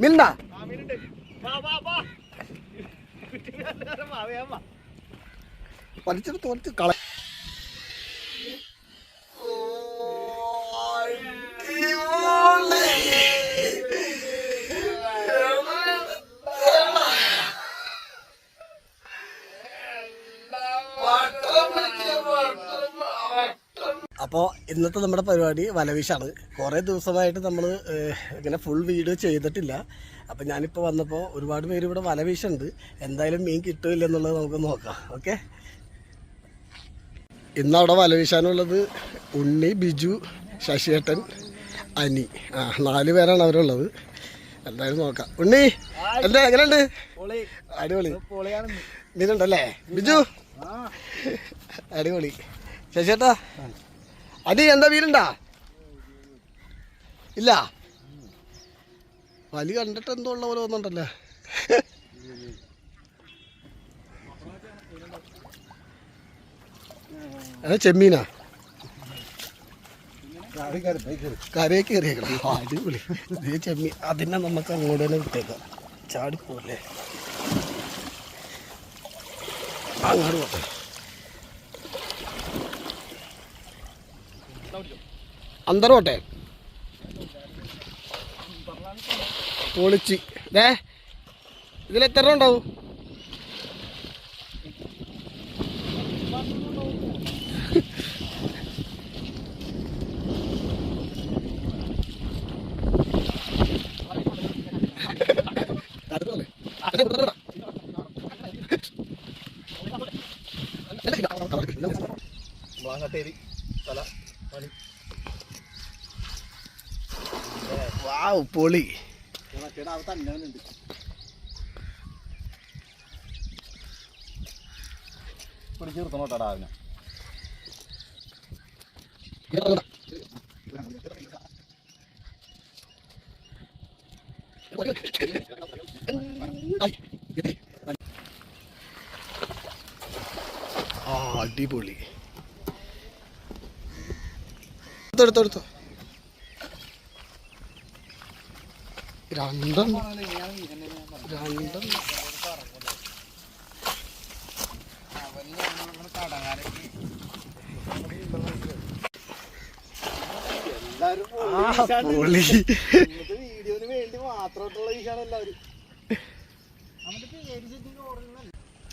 മീനുണ്ടാ വലിച്ചെടുത്ത് വലിച്ച് കള അപ്പോൾ ഇന്നത്തെ നമ്മുടെ പരിപാടി വലവിഷാണ്. കുറേ ദിവസമായിട്ട് നമ്മൾ ഇങ്ങനെ ഫുൾ വീഡിയോ ചെയ്തിട്ടില്ല. അപ്പോൾ ഞാനിപ്പോൾ വന്നപ്പോൾ ഒരുപാട് പേര് ഇവിടെ വലവിഷുണ്ട്. എന്തായാലും മീൻ കിട്ടില്ല എന്നുള്ളത് നമുക്ക് നോക്കാം. ഓക്കെ? ഇന്നവിടെ വലവീശാനുള്ളത് ഉണ്ണി ബിജു ശശിയേട്ടൻ അനി. ആ നാല് പേരാണ് അവരുള്ളത്. എന്തായാലും നോക്കാം. ഉണ്ണി എന്താ എങ്ങനെയുണ്ട്? അടിപൊളി. മീനുണ്ടല്ലേ? ബിജു? അടിപൊളി. ശശിയേട്ടാ? അനി എന്താ വീടുണ്ടാ ഇല്ല. വലി കണ്ടിട്ട് എന്തോ ഉള്ള പോലെ ഒന്നുണ്ടല്ലേ അത് ചെമ്മീനാ? കരയെ കയറിയേക്കണം? അടിപൊളി. ചെമ്മീൻ. അതിനെ നമുക്ക് അങ്ങോട്ട് തന്നെ വിട്ടേക്കാം. ചാടിപ്പോലെ അങ്ങോട്ട് പോട്ടെ. अंदर होटे പൊളിച്ച് ഇതേ ഇതിലെത്ര എണ്ണം ഉണ്ടാവും? മാങ്ങാട്ടേരി തല മണി വാവ് പൊളി. പിടിച്ചിർത്തണോട്ടാ എടുത്തോ അടിപൊളി എടുത്തെടുത്തെടുത്തോ രണ്ടും രണ്ടും വീഡിയോന് വേണ്ടി എല്ലാവരും.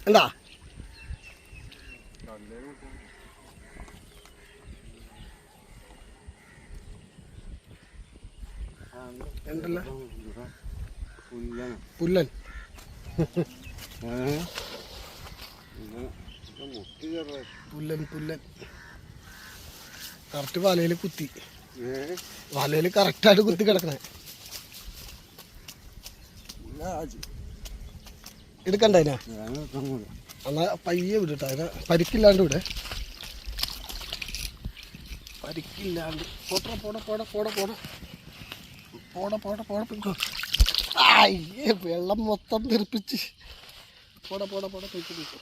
എന്താ? എന്തല്ല പുല്ലൻ. പുല്ലൻ പുല്ലൻ. കറക്റ്റ് വലയിൽ കുത്തി. വലയിൽ കറക്റ്റായിട്ട് കുത്തി കിടക്കണേ. എടുക്കണ്ട അതിനാ? എന്നാ പയ്യെ വിടട്ടെ അതിനാ പരിക്കില്ലാണ്ട് ഇവിടെ പരിക്കില്ലാണ്ട്. പോട്ടെ പോടാ പോടാ പോടാ പോടെ പോടെ പോടാ പോടാ പോയിക്കോ അയ്യേ വെള്ളം മൊത്തം തെറിപ്പിച്ച്. പോടാ പോടാ പോടാ പോയിക്കോ പോയിക്കോ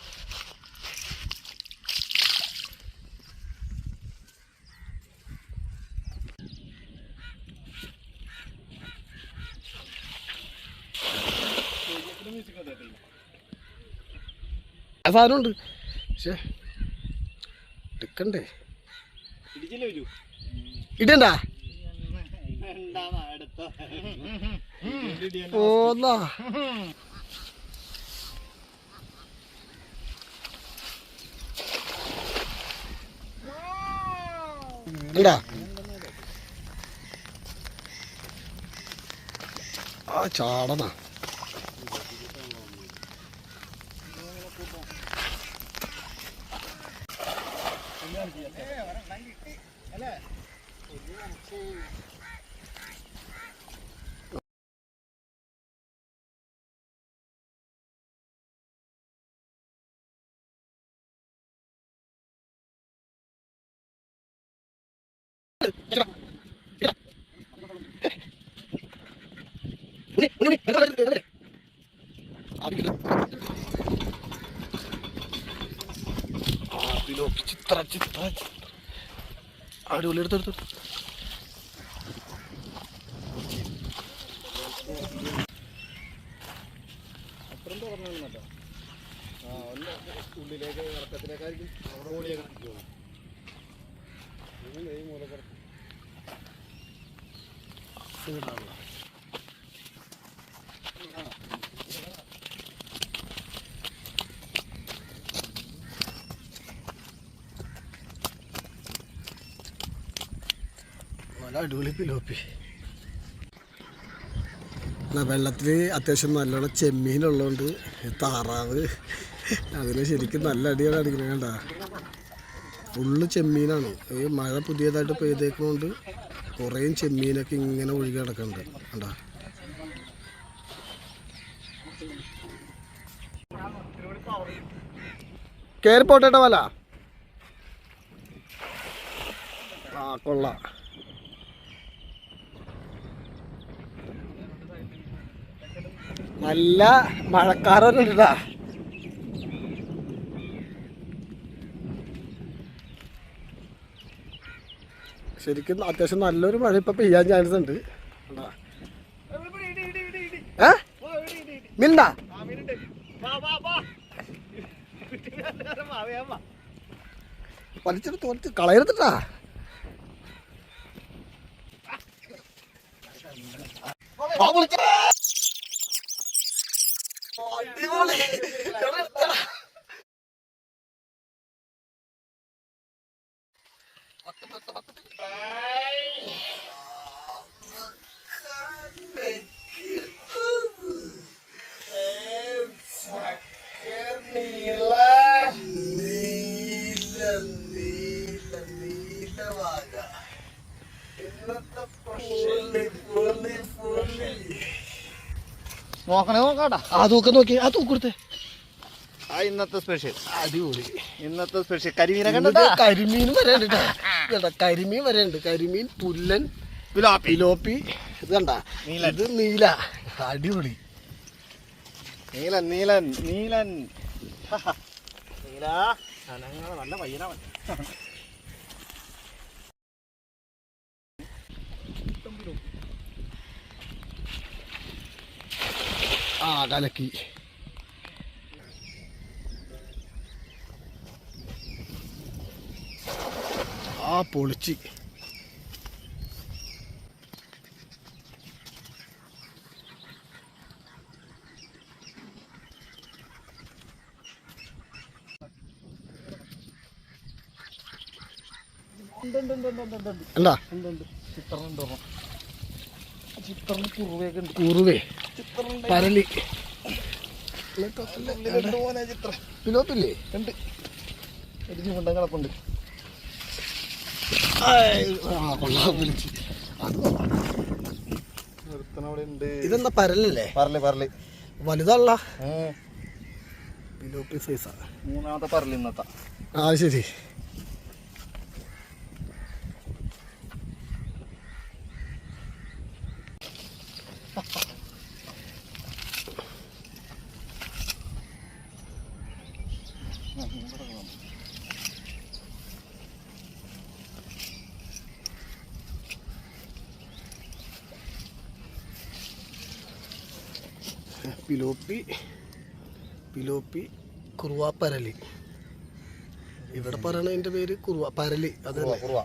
സാധനമുണ്ട് പക്ഷേ എടുക്കണ്ടേ? വരൂ? ഇടണ്ട. പോന്നാ. ഉണ്ടാ ആ ചിത്ര ചിത്ര അടിപൊളി എടുത്തെടുത്തു അത്രയും തുറന്നു ആ ഒന്ന് ഉള്ളിലേക്ക് ഇറക്കത്തിലേക്കായിരിക്കും അവിടെ ഓടിയേക്കണം. പിലോപ്പി. വെള്ളത്തിൽ അത്യാവശ്യം നല്ലോണം ചെമ്മീനുള്ളതുകൊണ്ട് താറാവ്. അതിന് ശരിക്കും നല്ല അടിയാണ് അടിക്കുന്നത് കണ്ട. ഫുള്ള് ചെമ്മീനാണ്. ഈ മഴ പുതിയതായിട്ട് പെയ്തേക്കുന്നതുകൊണ്ട് കുറേ ചെമ്മീനൊക്കെ ഇങ്ങനെ ഒഴുകി കിടക്കുന്നുണ്ട് കണ്ടാ? കയറി പോട്ടേട്ട വല. ആ കൊള്ള. നല്ല മഴക്കാറുണ്ടാ ശരിക്കും അത്യാവശ്യം നല്ലൊരു മഴ ഇപ്പൊ പെയ്യാൻ ചാൻസ് ഉണ്ട്. ഏ? മിണ്ടാ? വലിച്ചെടുത്ത് വലിച്ച് കളയരുത്തിട്ടാ നോക്കണേ നോക്കാട്ടാ. ആ തൂക്കം നോക്കി ആ തൂക്കെടുത്തേ ആ ഇന്നത്തെ സ്പെഷ്യൽ അടിപൊളി. ഇന്നത്തെ സ്പെഷ്യൽ കരിമീനെ കണ്ടോ കരിമീൻ വരണ്ട് ട്ടോ. ഇതെടാ, കരിമീൻ വരണ്ട്. കരിമീൻ പുല്ലൻ പിലോപ്പി. ഇത് കണ്ട. ഇത് നീല. അടിപൊളി. നീലൻ നീലൻ നീലൻ. നീല. നല്ല പയ്യനാവൻ ആ കലക്കി. ആ പൊളിച്ച്. എന്താ? ചിത്രം കുറുവേ. പരലി പിലോപ്പില്ലേ? ഉണ്ട് ഒരു കിടപ്പുണ്ട്. ഉണ്ട്. ഇതെന്താ പരലല്ലേ? പറൽ പറൽ വലുതല്ല. ഏ. പിലോപ്പി സൈസാ മൂന്നാമത്തെ പറൽ ഇന്നത്തെ. ആ ശരി. പിലോപ്പി പിലോപ്പി കുറുവ പരലി ഇവിടെ പറയണ എന്റെ പേര് കുറുവ പരലി അത് കുറുവ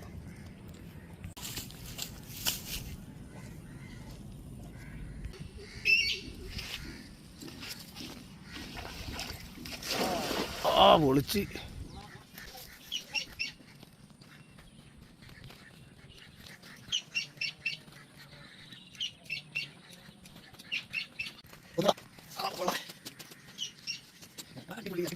ആ പൊളിച്ച് ഒന്നാ. ആ, കൊള്ളാം. അടിപൊളി, അടിപൊളി.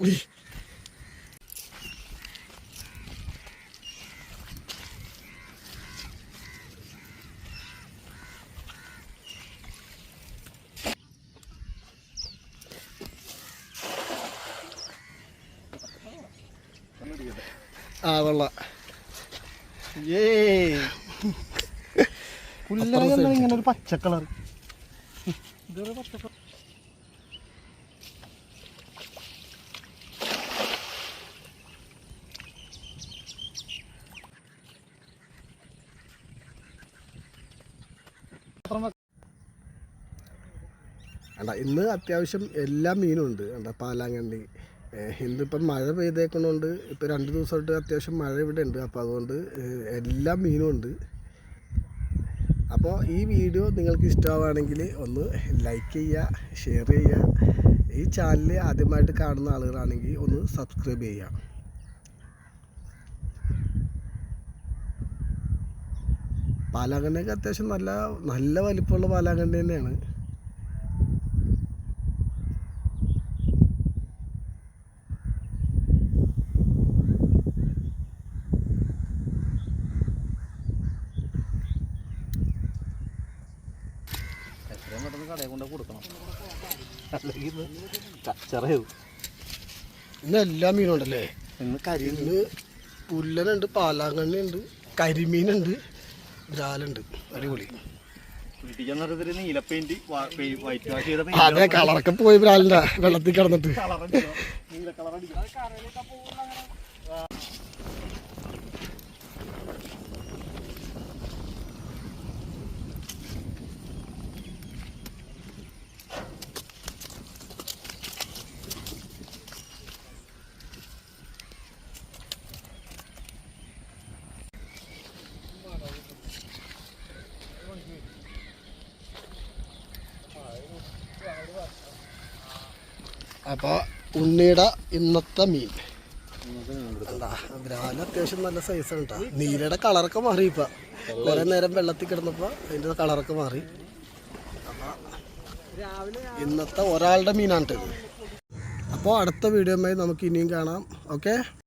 ആ വെള്ള. ഇങ്ങനെ ഒരു പച്ച കളർ ഇതൊരു പച്ച കളർ അണ്ട ഇന്ന് അത്യാവശ്യം എല്ലാ മീനും ഉണ്ട്. കണ്ട പാലാങ്കണ്ണി. ഇന്നിപ്പം മഴ പെയ്തേക്കുന്നതുകൊണ്ട് ഇപ്പോൾ രണ്ട് ദിവസമായിട്ട് അത്യാവശ്യം മഴ ഇവിടെ ഉണ്ട്. അപ്പോൾ അതുകൊണ്ട് എല്ലാ മീനും ഉണ്ട്. അപ്പോൾ ഈ വീഡിയോ നിങ്ങൾക്ക് ഇഷ്ടമാവുകയാണെങ്കിൽ ഒന്ന് ലൈക്ക് ചെയ്യുക ഷെയർ ചെയ്യുക. ഈ ചാനൽ ആദ്യമായിട്ട് കാണുന്ന ആളുകളാണെങ്കിൽ ഒന്ന് സബ്സ്ക്രൈബ് ചെയ്യുക. പാലാങ്കണ്ണയൊക്കെ അത്യാവശ്യം നല്ല നല്ല വലിപ്പമുള്ള പാലാങ്കണ്ണി തന്നെയാണ് കൊണ്ട് കൊടുക്കണം. അല്ലെങ്കിൽ കച്ചറയാവും ഇന്ന് എല്ലാ മീനും ഉണ്ടല്ലേ? ഇന്ന് കരി ഇന്ന് പുല്ലനുണ്ട് പാലാങ്കണ്ണിയുണ്ട് കരിമീനുണ്ട് ബ്രാലുണ്ട് അടിപൊളി. അതെ കളറൊക്കെ പോയി ബ്രാലിന്റെ വെള്ളത്തിൽ കിടന്നിട്ട്. അപ്പോൾ ഉണ്ണിയുടെ ഇന്നത്തെ മീൻ. എന്താ ബ്രാൽ അത്യാവശ്യം നല്ല സൈസ് ഉണ്ടാ നീലയുടെ കളറൊക്കെ മാറി ഇപ്പം. കുറേ നേരം വെള്ളത്തിൽ കിടന്നപ്പോൾ അതിന്റെ കളറൊക്കെ മാറി. ഇന്നത്തെ ഒരാളുടെ മീനാണ് അപ്പോൾ അടുത്ത വീഡിയോ നമുക്ക് ഇനിയും കാണാം. ഓക്കെ